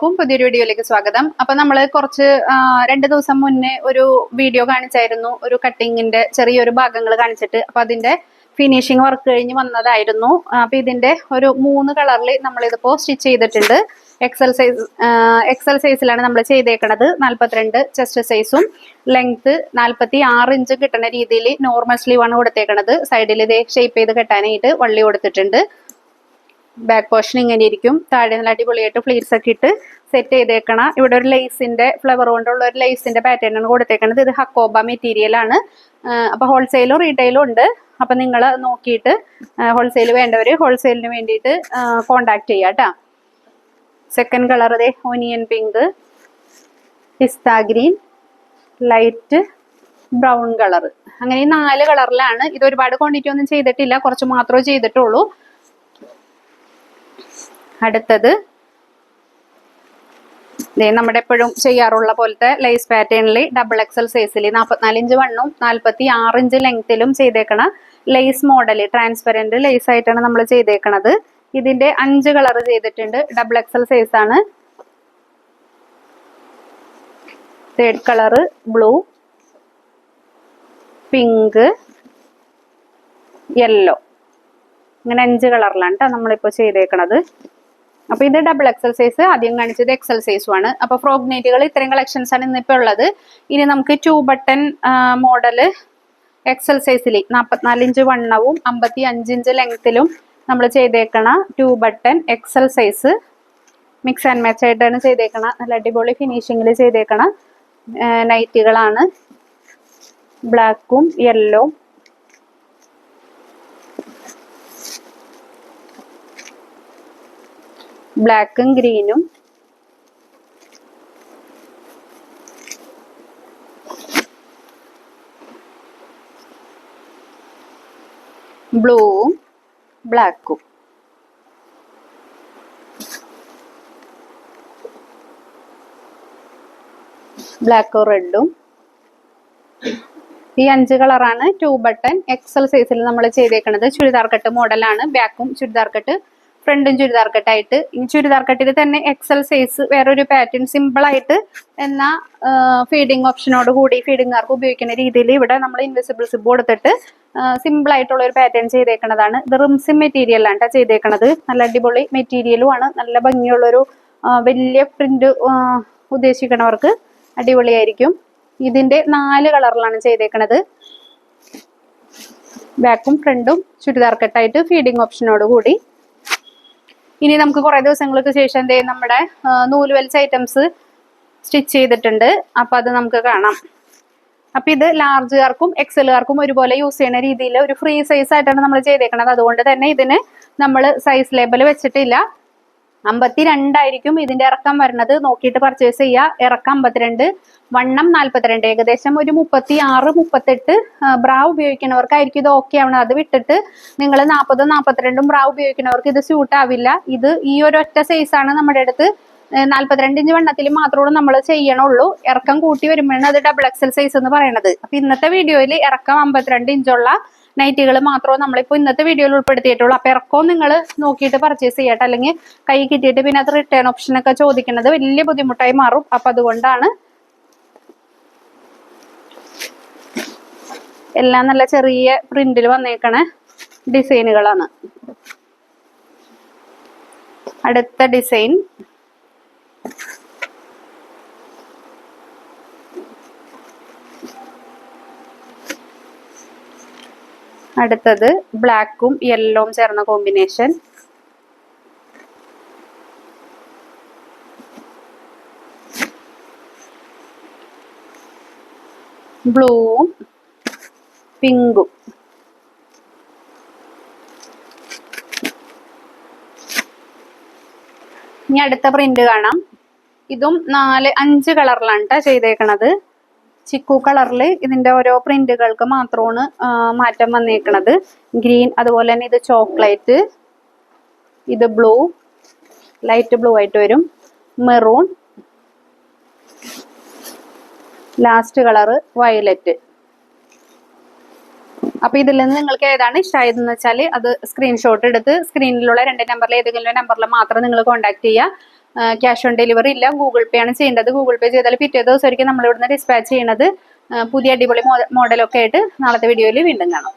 എല്ലാവർക്കും പുതിയൊരു വീഡിയോയിലേക്ക് സ്വാഗതം. അപ്പൊ നമ്മൾ കുറച്ച് രണ്ട് ദിവസം മുന്നേ ഒരു വീഡിയോ കാണിച്ചായിരുന്നു. ഒരു കട്ടിങ്ങിന്റെ ചെറിയൊരു ഭാഗങ്ങൾ കാണിച്ചിട്ട്. അപ്പൊ അതിന്റെ ഫിനിഷിങ് വർക്ക് കഴിഞ്ഞ് വന്നതായിരുന്നു. അപ്പൊ ഇതിന്റെ ഒരു മൂന്ന് കളറിൽ നമ്മൾ ഇതിപ്പോ സ്റ്റിച്ച് ചെയ്തിട്ടുണ്ട്. എക്സൽ സൈസ് എക്സൽ സൈസിലാണ് നമ്മൾ ചെയ്തേക്കണത്. നാല്പത്തിരണ്ട് ചെസ്റ്റ് സൈസും ലെങ്ത് നാല്പത്തി ആറ് ഇഞ്ച് കിട്ടുന്ന രീതിയിൽ നോർമൽ സ്ലീവാണ് കൊടുത്തേക്കണത്. സൈഡിൽ ഇത് ഷേപ്പ് ചെയ്ത് കെട്ടാനായിട്ട് വള്ളി കൊടുത്തിട്ടുണ്ട്. ബാക്ക് പോർഷൻ ഇങ്ങനെ ഇരിക്കും. താഴെ നല്ല അടിപൊളിയായിട്ട് ഫ്ലീറ്റ്സ് ഒക്കെ ഇട്ട് സെറ്റ് ചെയ്തേക്കണം. ഇവിടെ ഒരു ലേസിന്റെ ഫ്ലവർ കൊണ്ടുള്ള ഒരു ലേസിന്റെ പാറ്റേൺ ആണ് കൊടുത്തേക്കണത്. ഇത് ഹക്കോബ മെറ്റീരിയൽ ആണ്. അപ്പോൾ അപ്പൊ ഹോൾസെയിലും റീറ്റെയിലും ഉണ്ട്. അപ്പൊ നിങ്ങൾ നോക്കിയിട്ട് ഹോൾസെയിൽ വേണ്ടവർ ഹോൾസെയിലിന് വേണ്ടിയിട്ട് കോണ്ടാക്ട് ചെയ്യാം കേട്ടോ. സെക്കൻഡ് കളർ ദേ onion pink pista green light brown colour അങ്ങനെ ഈ നാല് കളറിലാണ് ഇത് ഒരുപാട് ക്വാണ്ടിറ്റി ഒന്നും ചെയ്തിട്ടില്ല. കുറച്ച് മാത്രമേ ചെയ്തിട്ടുള്ളൂ. അടുത്തത്. നമ്മുടെ എപ്പോഴും ചെയ്യാറുള്ള പോലത്തെ ലൈസ് പാറ്റേണിൽ ഡബിൾ എക്സൽ സൈസിൽ നാൽപ്പത്തിനാല് ഇഞ്ച് വണ്ണും നാൽപ്പത്തി ആറ് ഇഞ്ച് ലെങ്ത്തിലും ചെയ്തേക്കണ ലേസ് മോഡൽ ട്രാൻസ്പെറന്റ് ലേസ് ആയിട്ടാണ് നമ്മൾ ചെയ്തേക്കണത്. ഇതിന്റെ അഞ്ച് കളർ ചെയ്തിട്ടുണ്ട്. ഡബിൾ എക്സൽ സൈസ് ആണ്. Third colour blue pink yellow ഇങ്ങനെ അഞ്ച് കളറിലാണ് കേട്ടോ നമ്മളിപ്പോൾ ചെയ്തേക്കണത്. അപ്പൊ ഇത് ഡബിൾ എക്സൽ സൈസ് ആദ്യം കാണിച്ചത് എക്സൽ സൈസും ആണ്. അപ്പൊ ഫ്രോക്ക് നെറ്റുകൾ ഇത്രയും കളക്ഷൻസ് ആണ് ഇന്നിപ്പോ ഉള്ളത്. ഇനി നമുക്ക് ടു ബട്ടൺ മോഡൽ എക്സൽ സൈസിൽ നാൽപ്പത്തിനാല് ഇഞ്ച് വണ്ണവും അമ്പത്തി അഞ്ച് ഇഞ്ച് ലെങ്ത്തിലും നമ്മൾ ചെയ്തേക്കണ two button XL size mix and match ആയിട്ടാണ് ചെയ്തേക്കണ. നല്ല അടിപൊളി ഫിനിഷിങ്ങിൽ ചെയ്തേക്കണ നൈറ്റുകളാണ് ബ്ലാക്കും യെല്ലോ ബ്ലാക്കും ഗ്രീനും. ബ്ലൂവും ബ്ലാക്കും. ബ്ലാക്കും റെഡും. ഈ അഞ്ച് കളറാണ് ടു ബട്ടൺ എക്സൽ സൈസിൽ നമ്മൾ ചെയ്തേക്കുന്നത് ചുരിദാർ കട്ട് മോഡലാണ്. ബാക്കും ചുരിദാർ കട്ട് ഫ്രണ്ടും ചുരിദാർ കട്ടായിട്ട് ഈ ചുരിദാർ കട്ടിൽ തന്നെ എക്സൽ സൈസ് വേറൊരു പാറ്റേൺ സിമ്പിൾ ആയിട്ട് എന്ന ഫീഡിങ് ഓപ്ഷനോട് കൂടി ഫീഡിങ്ങാർക്ക് ഉപയോഗിക്കുന്ന രീതിയിൽ ഇവിടെ നമ്മൾ ഇൻവിസിബിൾ സിബ് കൊടുത്തിട്ട് സിമ്പിൾ ആയിട്ടുള്ള ഒരു പാറ്റേൺ ചെയ്തേക്കുന്നതാണ് ഇത് റിംസിം ട്ടോ ചെയ്തേക്കണത്. നല്ല അടിപൊളി മെറ്റീരിയലും ആണ്. നല്ല ഭംഗിയുള്ളൊരു വലിയ പ്രിന്റ് ഉദ്ദേശിക്കണവർക്ക് അടിപൊളിയായിരിക്കും. ഇതിന്റെ നാല് കളറിലാണ് ചെയ്തേക്കണത്. ബാക്കും ഫ്രണ്ടും ചുരിദാർ കട്ടായിട്ട് ഫീഡിങ് ഓപ്ഷനോട് കൂടി ഇനി നമുക്ക് കുറേ ദിവസങ്ങൾക്ക് ശേഷം എന്തേ നമ്മുടെ നൂൽ വലിച്ച ഐറ്റംസ് സ്റ്റിച്ച് ചെയ്തിട്ടുണ്ട്. അപ്പൊ അത് നമുക്ക് കാണാം. അപ്പൊ ഇത് ലാർജുകാർക്കും എക്സലുകാർക്കും ഒരുപോലെ യൂസ് ചെയ്യുന്ന രീതിയിൽ ഒരു ഫ്രീ സൈസ് ആയിട്ടാണ് നമ്മൾ ചെയ്തേക്കുന്നത് അതുകൊണ്ട് തന്നെ ഇതിന് നമ്മൾ സൈസ് ലേബൽ വെച്ചിട്ടില്ല. അമ്പത്തി രണ്ടായിരിക്കും ഇതിന്റെ ഇറക്കം വരുന്നത്. നോക്കിയിട്ട് പർച്ചേസ് ചെയ്യുക ഇറക്കം അമ്പത്തിരണ്ട് വണ്ണം നാല്പത്തിരണ്ട്. ഏകദേശം ഒരു മുപ്പത്തി ആറ് മുപ്പത്തെട്ട് ബ്രാ ഉപയോഗിക്കുന്നവർക്കായിരിക്കും ഇത് ഓക്കെ ആവണം അത് വിട്ടിട്ട് നിങ്ങൾ നാൽപ്പതും നാൽപ്പത്തിരണ്ടും ബ്രാ ഉപയോഗിക്കുന്നവർക്ക് ഇത് സ്യൂട്ട് ആവില്ല. ഇത് ഈ ഒരു ഒറ്റ സൈസാണ് നമ്മുടെ അടുത്ത്. നാല്പത്തിരണ്ട് ഇഞ്ച് വണ്ണത്തിൽ മാത്രമേ നമ്മൾ ചെയ്യണുള്ളൂ. ഇറക്കം കൂട്ടി വരുമ്പോഴാണ് അത് ഡബിൾ എക്സൽ സൈസ് എന്ന് പറയുന്നത് അപ്പൊ ഇന്നത്തെ വീഡിയോയിൽ ഇറക്കം അമ്പത്തിരണ്ട് ഇഞ്ചുള്ള നൈറ്റുകൾ മാത്രമേ നമ്മളിപ്പോൾ ഇന്നത്തെ വീഡിയോയിൽ ഉൾപ്പെടുത്തിയിട്ടുള്ളൂ. അപ്പൊ ഇറക്കവും നിങ്ങൾ നോക്കിയിട്ട് പർച്ചേസ് ചെയ്യട്ടെ. അല്ലെങ്കിൽ കൈ കിട്ടിയിട്ട് പിന്നെ അത് റിട്ടേൺ ഓപ്ഷൻ ഒക്കെ ചോദിക്കുന്നത് വലിയ ബുദ്ധിമുട്ടായി മാറും. അപ്പൊ അതുകൊണ്ടാണ് എല്ലാം നല്ല ചെറിയ പ്രിന്റിൽ വന്നേക്കണ ഡിസൈനുകളാണ് അടുത്ത ഡിസൈൻ അടുത്തത് ബ്ലാക്കും യെല്ലോവും ചേർന്ന കോമ്പിനേഷൻ. ബ്ലൂവും പിങ്കും. ഇനി അടുത്ത പ്രിന്റ് കാണാം. ഇതും നാല് അഞ്ച് കളറിലാണ് കേട്ടോ ചെയ്തേക്കണത്. ചിക്കു കളറിൽ ഇതിന്റെ ഓരോ പ്രിന്റുകൾക്ക് മാത്രമാണ് മാറ്റം വന്നേക്കണത്. ഗ്രീൻ അതുപോലെ തന്നെ ഇത് ചോക്ലേറ്റ് ഇത് ബ്ലൂ ലൈറ്റ് ബ്ലൂ ആയിട്ട് വരും. Maroon last colour violet. അപ്പൊ ഇതിൽ നിന്ന് നിങ്ങൾക്ക് ഏതാണ് ഇഷ്ടമായതെന്ന് വെച്ചാൽ അത് സ്ക്രീൻഷോട്ട് എടുത്ത് സ്ക്രീനിലുള്ള രണ്ട് നമ്പറിൽ ഏതെങ്കിലും നമ്പറിൽ മാത്രം നിങ്ങൾ കോൺടാക്ട് ചെയ്യുക. ക്യാഷ് ഓൺ ഡെലിവറി ഇല്ല. ഗൂഗിൾ പേ ആണ് ചെയ്യേണ്ടത്. ഗൂഗിൾ പേ ചെയ്താൽ പിറ്റേ ദിവസമായിരിക്കും നമ്മൾ ഇവിടുന്ന് ഡിസ്പാച്ച് ചെയ്യണത്. പുതിയ അടിപൊളി മോഡലൊക്കെ ആയിട്ട് നാളത്തെ വീഡിയോയിൽ വീണ്ടും കാണാം.